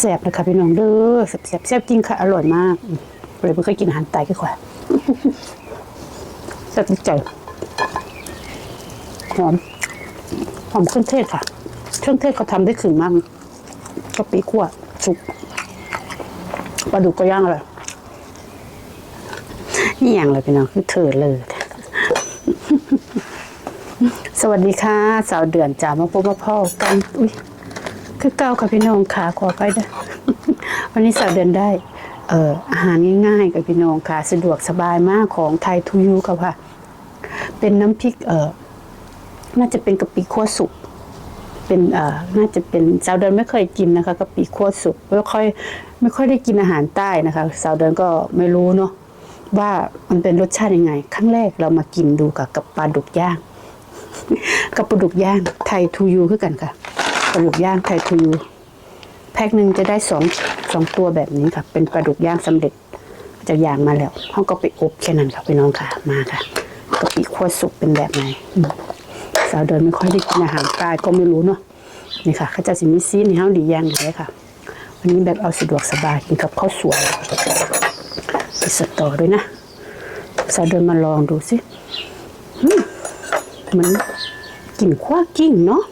แซ่บๆนะคะพี่น้องเด้อแซ่บๆแซ่บจริงค่ะ อร่อยมาก เลยไม่เคยกินอาหารไตก็กว่าแซ่บจริงใจหอมหอมเครื่องเทศค่ะ เครื่องเทศเขาทำได้ถึงมากกะปิขั่วสุกปลาดุกก็ย่างอะไรนี่อย่างเลยพี่น้องคือเธอเลย สวัสดีค่ะ สาวเดือนจ่ามาพบมาพ่อกัน อุ้ย คือเก้าค่ะพี่น้องค่ะขอไปด้วยวันนี้สาวเดือนได้เอ่ออาหารง่ายๆกับพี่น้องค่ะสะดวกสบายมากของไทยทูยูค่ะค่ะ เป็นน้ำพริกเอ่อน่าจะเป็นกะปิคั่วสุกเป็นเอ่อน่าจะเป็นสาวเดินไม่เคยกินนะคะกะปิคั่วสุกไม่ค่อยไม่ค่อยได้กินอาหารใต้นะคะสาวเดินก็ไม่รู้เนาะว่ามันเป็นรสชาติยังไงครั้งแรกเรามากินดูกับกับปลาดุกย่าง กับปลาดุกย่างไทยทูยูคือกันค่ะ ปลาดุกย่างไทยทู แพ็คหนึ่งจะได้สองสองตัวแบบนี้ค่ะ เป็นปลาดุกย่างสำเร็จจะย่างมาแล้วห้องก็ไปอบแค่นั้นค่ะพี่น้องค่ะมาค่ะกะปิคั่วสุกเป็นแบบไหนสาวเดินไม่ค่อยได้กินอาหารใต้ก็ไม่รู้เนาะนี่ค่ะเขาจะสิมีซีนให้เฮาดีอย่างเลยค่ะ วันนี้แบบเอาสะดวกสบายกินกับข้าวสวยมีสตอด้วยนะสาวเดินมาลองดูสิมันกลิ่นคว้ากิ้งเนาะ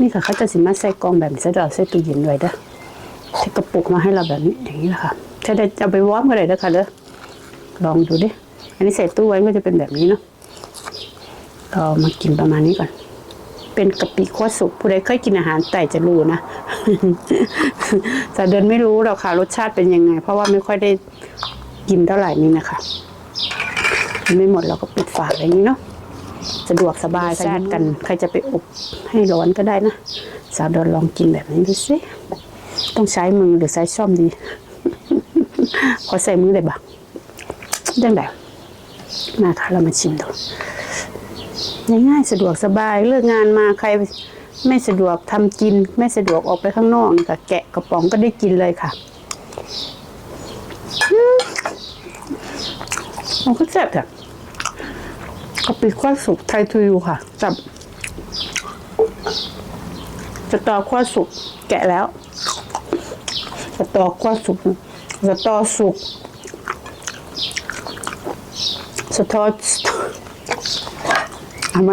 นี่ค่ะเขาจะสิมาใส่กล่องแบบนี้ใส่ดอกใส่ตู้เย็นไว้เด้อที่กระปุกมาให้เราแบบนี้อย่างนี้แหละค่ะถ้าได้จะเอาไปวอร์มก็ได้เด้อค่ะเด้อลองดูดิอันนี้ใส่ตู้ไว้ก็จะเป็นแบบนี้เนาะเรามากินประมาณนี้ก่อน เป็นกะปิขั้วสุกผู้ใดเคยกินอาหารไต่จะรู้นะแต่เดินไม่รู้หรอกค่ะ รสชาติเป็นยังไง เพราะว่าไม่ค่อยได้กินเท่าไหร่นี่นะคะไม่หมดเราก็ปิดฝาอะไรอย่างนี้เนาะ สะดวกสบายชาติกัน ใครจะไปอบให้ร้อนก็ได้นะ สาวเดินลองกินแบบนี้ดูสิ ต้องใช้มือหรือใช้ซ่อมดี ขอใส่มือได้ปะยังไงมาค่ะเรามาชิมดูง่ายๆสะดวกสบายเลิกงานมาใครไม่สะดวกทำกิน ไม่สะดวกออกไปข้างนอกนี่ค่ะแกะกระป๋องก็ได้กินเลยค่ะอืมมันก็แซ่บอะ กะปิข้าวสุกไทยทูยูค่ะจับสตอข้าวสุกแกะแล้วสตอข้าวสุกสตอสุกสตอทำไม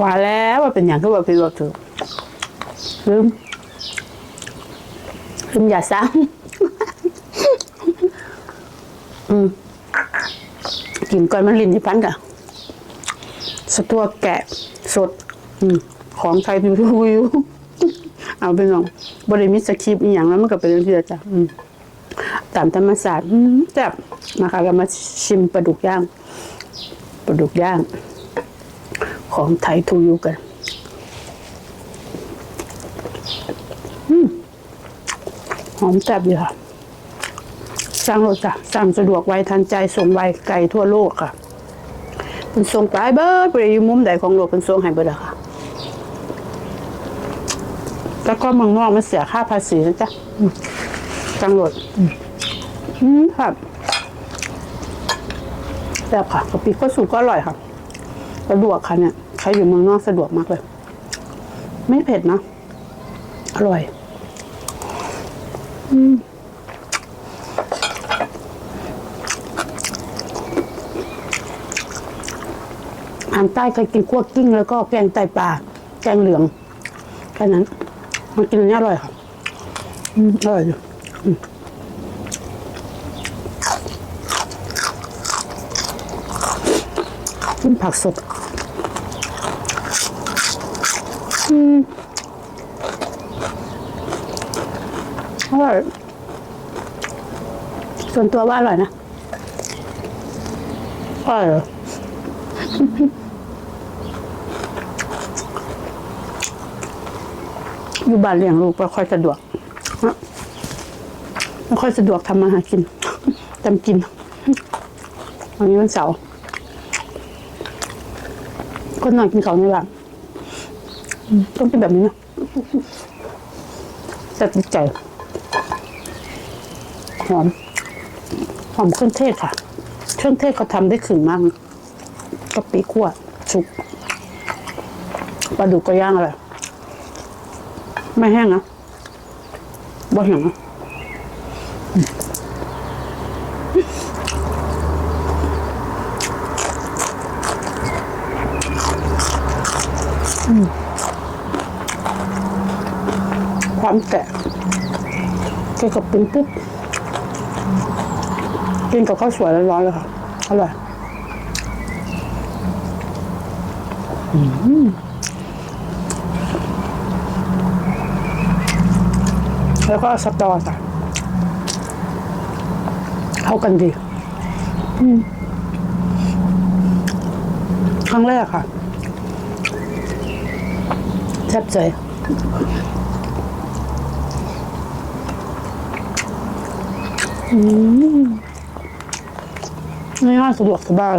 ว่าแล้วว่าเป็นอย่างที่ว่าพี่บอกถือลืมลืมอย่าซ้ำ อืม กินก่อนมันลิ้นที่พันกะสตัวแกะสด อืมของไทยพิวทูวิวเอาไปลองบริมิตสคริปต์อย่างแล้วมันก็เป็นเรื่องที่จะจ้ะอืมตามธรรมศาสตร์อืมแซ่บมาค่ะเรามาชิมปลาดุกย่างปลาดุกย่าง ของไทยทูยูกันหอมแซ่บอยู่ค่ะ สร้างรถจ้ะสั่งสะดวกไวทันใจส่งไวไกลทั่วโลกค่ะเป็นส่งไปเบิร์ดไปอยู่มุมใดของโลกเป็นส่งให้เบิร์ดอะค่ะแล้วก็เมืองนอกมันเสียค่าภาษีนะจ๊ะอืมจังรถอืมอืมครับแซ่บค่ะกะปิข้าวสุกก็อร่อยค่ะสะดวกค่ะเนี่ยใครอยู่เมืองนอกสะดวกมากเลย ไม่เผ็ดนะ อร่อย อืม อาหารใต้เคยกินคั่วกิ้ง แล้วก็แกงไตปลาแกงเหลืองแค่นั้นมากินอันนี้อร่อยค่ะอืมอร่อยอยู่อืมกินผักสดอืมอร่อยส่วนตัวว่าอร่อยนะอร่อยเหร อยู่บ้านเลี้ยงลูกไม่ค่อยสะดวกนะไม่ค่อยสะดวกทำมาหากินจำกินวันนี้วันเสาร์คนนอนกินเขาในบ้านต้องกินแบบนี้นะแต่ติดใจหอมหอมเครื่องเทศค่ะ เครื่องเทศเขาทำได้ขึงมากกะปิขั่วสุกปลาดุกก็ย่างอะไร ไม่แห้งนะบ่เห็นนะอืมความแก่เกี่ยวกับเป็นปุ๊บกินกับข้าวสวยร้อนๆเลยค่ะ อร่อย แล้วก็สตอค่ะเข้ากันดีอืมครั้งแรกค่ะแซ่บใจอืมง่ายๆสะดวกสบาย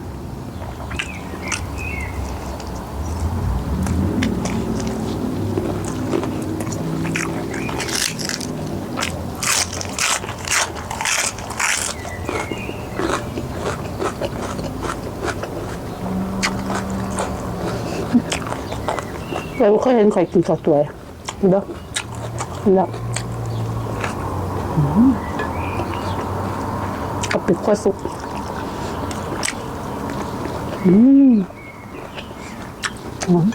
บแซ่บกินกับน้ำพริกแล้วอื้อหือเราเคยเห็นใครกินข้าวสวยเห็นปะเห็นแล้อกับปิดข้าวสุกอืมหอม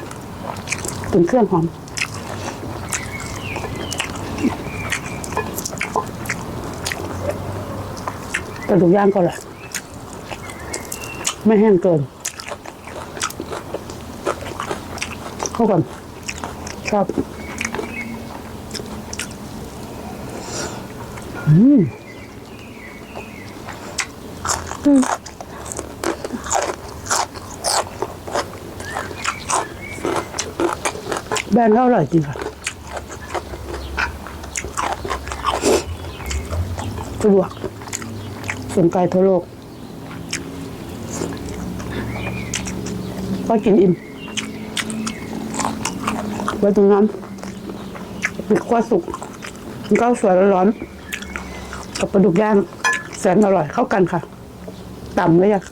กลิ่นเครื่องหอมกระดูกย่างก็อร่อยไม่แห้งเกิน เข้ากันชอบอืมแบรนด์เขาอร่อยจริงค่ะสะดวกส่งไกลทั่วโลกก็กินอิ่ม ไว้ตรงนั้นมีขั้วสุกกินข้าวสวยร้อนกับปลาดุกย่างแสนอร่อยเข้ากันค่ะ ต่ำเลยอะ